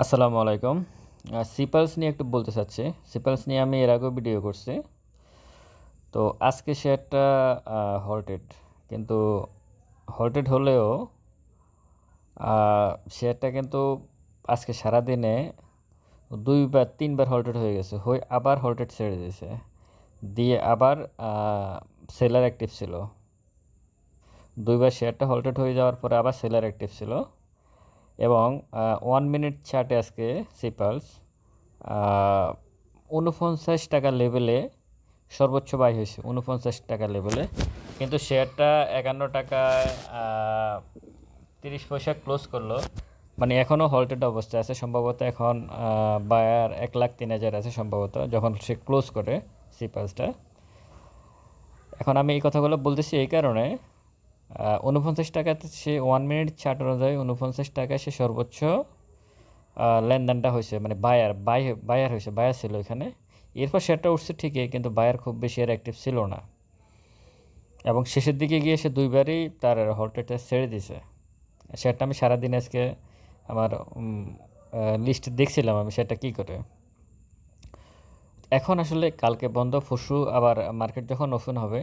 আসসালামু আলাইকুম। সিপালস নিয়ে একটু বলতে চাচ্ছি। সিপালস নিয়ে আমি এর আগেও ভিডিও করছি। তো আজকে শেয়ারটা হল্টেড কিন্তু হল্টেড হলেও শেয়ারটা কিন্তু আজকে সারাদিনে দুইবার তিনবার হল্টেড হয়ে গেছে। হয়ে আবার হল্টেড ছেড়ে দিয়েছে। দিয়ে আবার সেলার অ্যাক্টিভ ছিল। দুইবার শেয়ারটা হল্টেড হয়ে যাওয়ার পরে আবার সেলার অ্যাক্টিভ ছিল। এবং ওয়ান মিনিট চার্টে আজকে সিপালস উনপঞ্চাশ টাকা লেভেলে সর্বোচ্চ বাই হয়েছে উনপঞ্চাশ টাকা লেভেলে কিন্তু শেয়ারটা একান্ন টাকায় তিরিশ পয়সা ক্লোজ করল। মানে এখনও হল্টেড অবস্থায় আছে, সম্ভবত এখন বায়ার এক লাখ তিন হাজার আছে সম্ভবত, যখন সে ক্লোজ করে সিপালসটা এখন আমি এই কথাগুলো বলতেছি এই কারণে উনপঞ্চাশ টাকাতে সে ওয়ান মিনিট চার্ট অনুযায়ী উনপঞ্চাশ টাকায় সে সর্বোচ্চ লেনদেনটা হয়েছে মানে বায়ার বাই বায়ার হয়েছে বায়ার ছিল এখানে এরপর শেয়ারটা উঠছে ঠিকই, কিন্তু বায়ার খুব বেশি আর অ্যাক্টিভ ছিল না। এবং শেষের দিকে গিয়ে সে দুইবারই তার হল্টেটা ছেড়ে দিছে শেয়ারটা আমি সারাদিন আজকে আমার লিস্ট দেখছিলাম আমি সেটা কী করে। এখন আসলে কালকে বন্ধ, পরশু আবার মার্কেট যখন ওপেন হবে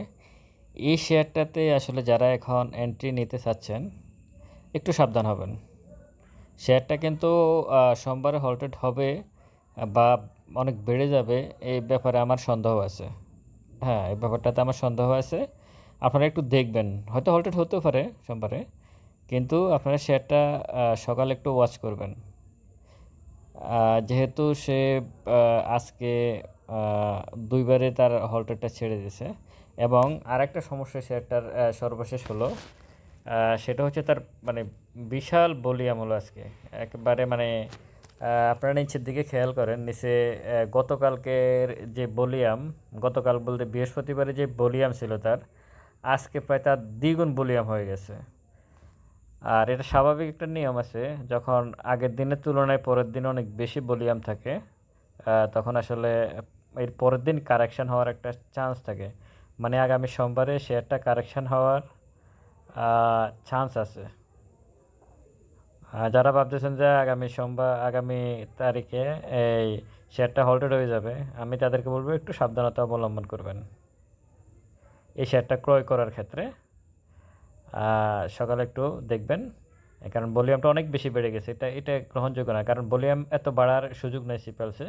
এই শেয়ারটাতে আসলে যারা এখন এন্ট্রি নিতে চাচ্ছেন, একটু সাবধান হবেন। শেয়ারটা কিন্তু সোমবারে হল্টেড হবে বা অনেক বেড়ে যাবে, এই ব্যাপারে আমার সন্দেহ আছে। হ্যাঁ এই ব্যাপারটাতে আমার সন্দেহ আছে। আপনারা একটু দেখবেন, হয়তো হল্টেড হতেও পারে সোমবারে, কিন্তু আপনারা শেয়ারটা সকালে একটু ওয়াচ করবেন। যেহেতু সে আজকে দুইবারে তার হল্টেডটা ছেড়ে দিয়েছে। এবং আরেকটা সমস্যা শেয়ারটার সর্বশেষ হলো সেটা হচ্ছে তার মানে বিশাল বলিয়াম হলো আজকে। একবারে মানে আপনারা নিচের দিকে খেয়াল করেন, নিচে গতকালকের যে বলিয়াম, গতকাল বলতে বৃহস্পতিবারে যে বলিয়াম ছিল তার, আজকে প্রায় তার দ্বিগুণ বলিয়াম হয়ে গেছে। আর এটা স্বাভাবিক একটা নিয়ম আছে, যখন আগের দিনের তুলনায় পরের দিন অনেক বেশি বলিয়াম থাকে তখন আসলে এর পরের দিন কারেকশান হওয়ার একটা চান্স থাকে। মানে আগামী সোমবারে শেয়ারটা কারেকশান হওয়ার চান্স আছে। যারা ভাবতেছেন যে আগামী সোমবার, আগামী তারিখে এই শেয়ারটা হল্টেড হয়ে যাবে, আমি তাদেরকে বলব একটু সাবধানতা অবলম্বন করবেন। এই শেয়ারটা ক্রয় করার ক্ষেত্রে সকালে একটু দেখবেন। কারণ ভলিউমটা অনেক বেশি বেড়ে গেছে, এটা এটা গ্রহণযোগ্য না, কারণ ভলিউম এত বাড়ার সুযোগ নেই সিপালসে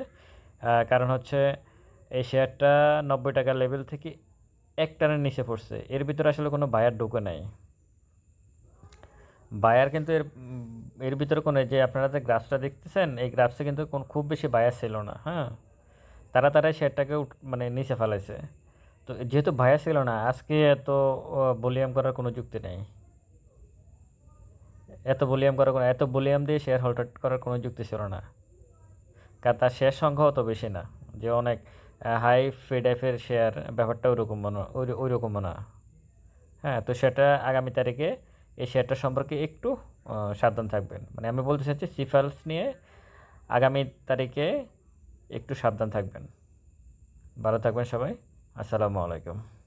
কারণ হচ্ছে এই শেয়ারটা নব্বই টাকা লেভেল থেকে এক টানের নিচে পড়ছে। এর ভিতরে আসলে কোনো বায়ার ঢুকে নাই। বায়ার কিন্তু এর এর ভিতরে কোনো যে আপনারা যে গ্রাফসটা দেখতেছেন, এই গ্রাফসে কিন্তু কোন খুব বেশি বায়ার ছিল না হ্যাঁ? তারা তারাই শেয়ারটাকে মানে নিচে ফেলাইছে। তো যেহেতু বায়ার ছিল না, আজকে এত ভলিউম করার কোনো যুক্তি নেই। এত ভলিউম করার কোনো, এত ভলিউম দিয়ে শেয়ার হোল্ড করার কোনো যুক্তি ছিল না। কারণ তার শেয়ার সংখ্যা অত বেশি না, যে অনেক। হাই ফিডাইফের শেয়ার ব্যাপারটা ওরকম মনে ওই মনে হ্যাঁ। তো সেটা আগামী তারিখে এই শেয়ারটা সম্পর্কে একটু সাবধান থাকবেন। মানে আমি বলতে চাচ্ছি সিফালস নিয়ে আগামী তারিখে একটু সাবধান থাকবেন। ভালো থাকবেন সবাই। আসসালামু আলাইকুম।